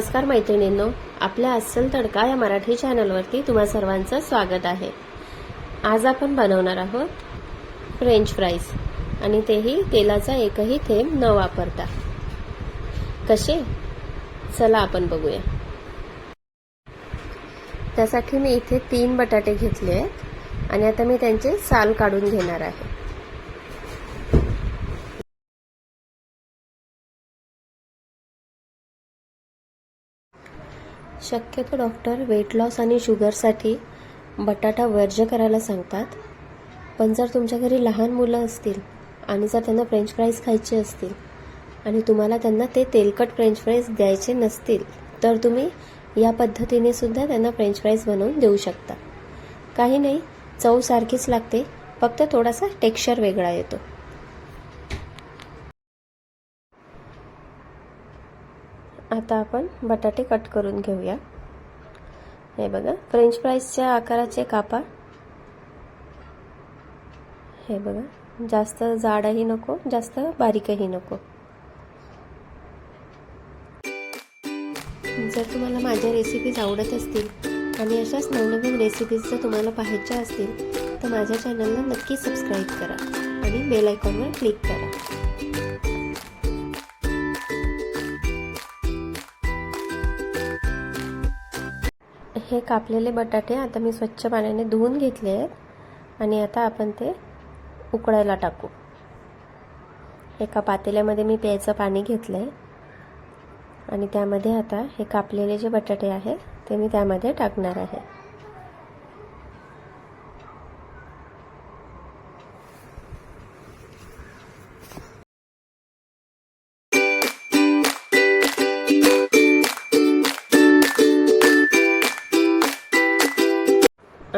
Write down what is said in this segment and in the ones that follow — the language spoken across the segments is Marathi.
नमस्कार मैत्रिणींनो आपल्या अस्सल तडका या मराठी चॅनलवरती तुम्हा सर्वांचं स्वागत आहे. आज आपण बनवणार आहोत फ्रेंच फ्राईज आणि तेही तेलाचा एकही थेंब न वापरता. कसे? चला आपण बघूया. त्यासाठी मी इथे तीन बटाटे घेतले आहेत आणि आता मी त्यांचे साल काढून घेणार आहे. शक्यतो डॉक्टर वेट लॉस आणि शुगरसाठी बटाटा वर्ज्य करायला सांगतात. पण जर तुमच्या घरी लहान मुलं असतील आणि जर त्यांना फ्रेंच फ्राईज खायचे असतील आणि तुम्हाला त्यांना ते तेलकट फ्रेंच फ्राईज द्यायचे नसतील तर तुम्ही या पद्धतीने सुद्धा त्यांना फ्रेंच फ्राईज बनवून देऊ शकता. काही नाही चव सारखीच लागते फक्त थोडासा टेक्स्चर वेगळा येतो. आता आपण बटाटे कट करून घेऊया. हे बघा फ्रेंच फ्राईजच्या आकाराचे कापा. हे बघा जास्त जाडही नको जास्त बारीकही नको. जर तुम्हाला माझ्या रेसिपीज आवडत असतील आणि अशाच नवनवीन रेसिपीज जर तुम्हाला पाहायच्या असतील तर माझ्या चॅनलला नक्की सबस्क्राईब करा आणि बेल आयकॉनवर क्लिक करा. हे कापलेले बटाटे आता मी स्वच्छ पाण्याने धुवून घेतले आहेत. आणि आता आपण ते उकळायला टाकू. एका पातेल्यामध्ये मी प्यायचं पाणी घेतलं आहे आणि त्यामध्ये आता हे कापलेले जे बटाटे आहे ते मी त्यामध्ये टाकणार आहे.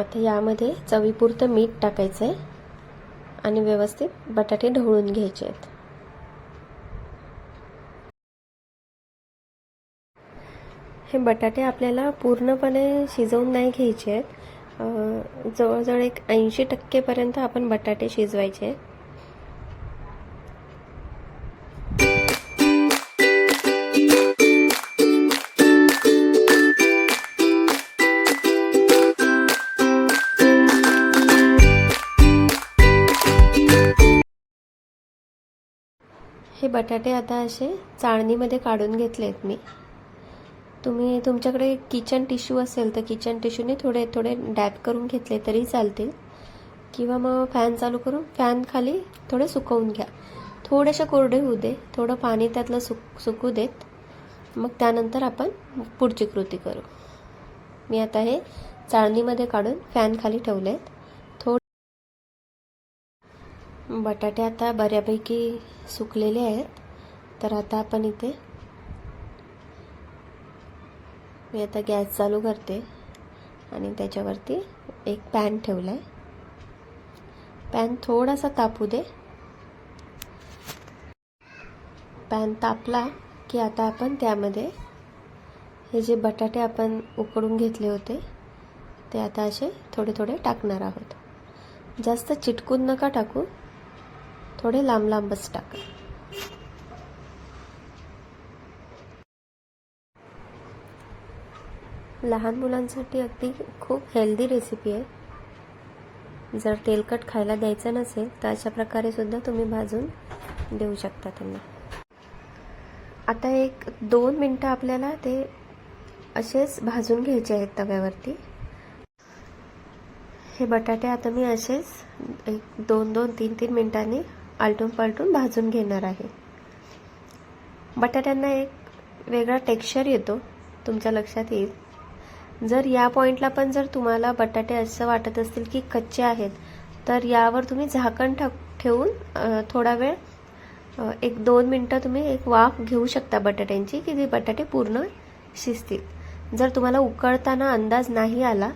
आता यामध्ये चवीपुरतं मीठ टाकायचं आहे आणि व्यवस्थित बटाटे ढवळून घ्यायचे आहेत. हे बटाटे आपल्याला पूर्णपणे शिजवून नाही घ्यायचे आहेत. जवळजवळ एक ऐंशी टक्केपर्यंत आपण बटाटे शिजवायचे हे बटाटे आता असे चाळणीमध्ये काढून घेतलेत मी. तुम्ही तुमच्याकडे किचन टिश्यू असेल तर किचन टिश्यूने थोडे थोडे डॅप करून घेतले तरी चालतील. किंवा मग फॅन चालू करून फॅन खाली थोडे सुकवून घ्या. थोडेसे कोरडे होऊ दे थोडं पाणी त्यातलं सुक सुकू देत. मग त्यानंतर आपण पुढची कृती करू. मी आता हे चाळणीमध्ये काढून फॅन खाली ठेवले आहेत बटाटे आता बऱ्यापैकी सुकलेले आहेत. तर आता आपण इथे मी आता गॅस चालू करते आणि त्याच्यावरती एक पॅन ठेवला आहे पॅन थोडासा तापू दे. पॅन तापला की आता आपण त्यामध्ये हे जे बटाटे आपण उकडून घेतले होते ते आता असे थोडे थोडे टाकणार आहोत. जास्त चिटकून नका टाकू. थोडे लांब लांबच टाका. लहान मुलांसाठी अगदी खूप हेल्दी रेसिपी आहे. जर तेलकट खायला द्यायचं नसेल तर अशा प्रकारे सुद्धा तुम्ही भाजून देऊ शकता त्यांना आता एक दोन मिनटं आपल्याला ते असेच भाजून घ्यायचे आहेत तव्यावरती. हे बटाटे आता मी असेच एक दोन दोन तीन तीन मिनटांनी आलटून पालटून भाजून घेणार आहे. बटाट्यांना एक वेगळा टेक्स्चर येतो तुमच्या लक्षात येईल. जर या पॉईंटला पण जर तुम्हाला बटाटे असं वाटत असतील की कच्चे आहेत तर यावर तुम्ही झाकण ठेवून थोडा वेळ एक दोन मिनटं तुम्ही एक वाफ घेऊ शकता बटाट्यांची की ते बटाटे पूर्ण शिजतील. जर तुम्हाला उकळताना अंदाज नाही आला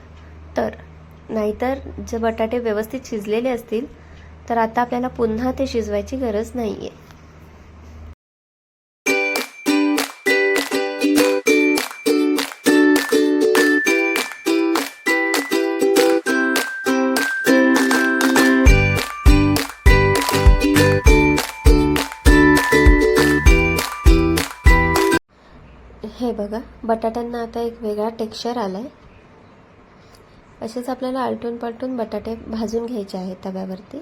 तर. नाहीतर जे बटाटे व्यवस्थित शिजलेले असतील तर आता आपल्याला पुन्हा ते शिजवायची गरज नाही आहे हे बघा बटाट्यांना आता एक वेगळा टेक्स्चर आला आहे असेच आपल्याला आलटून पलटून बटाटे भाजून घ्यायचे आहेत तव्यावरती.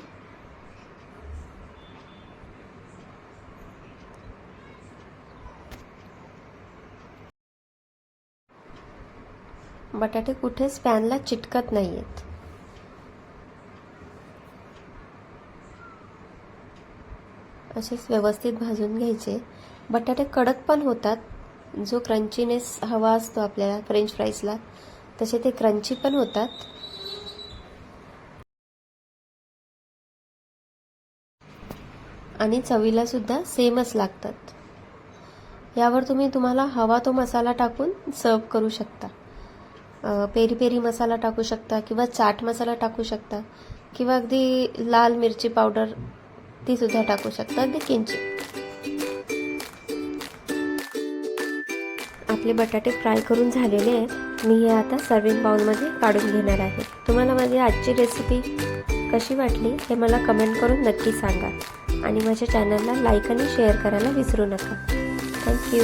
बटाटे कुठेच पॅनला चिटकत नाही आहेत असेच व्यवस्थित भाजून घ्यायचे. बटाटे कडक पण होतात. जो क्रंचीनेस हवा असतो आपल्याला फ्रेंच फ्राईजला तसे ते क्रंची पण होतात. आणि चवीला सुद्धा सेमच लागतात. यावर तुम्ही तुम्हाला हवा तो मसाला टाकून सर्व करू शकता. पेरी पेरी मसाला टाकू शकता किंवा चाट मसाला टाकू शकता किंवा अगदी लाल मिरची पावडर ती सुद्धा टाकू शकता अगदी किंचित. आपले बटाटे फ्राय करून झालेले आहेत. मी हे आता सर्विंग बाउलमध्ये काढून घेणार आहे. तुम्हाला माझी आजची रेसिपी कशी वाटली हे मला कमेंट करून नक्की सांगा. आणि माझ्या चॅनलला लाईक आणि शेअर करायला विसरू नका. थँक्यू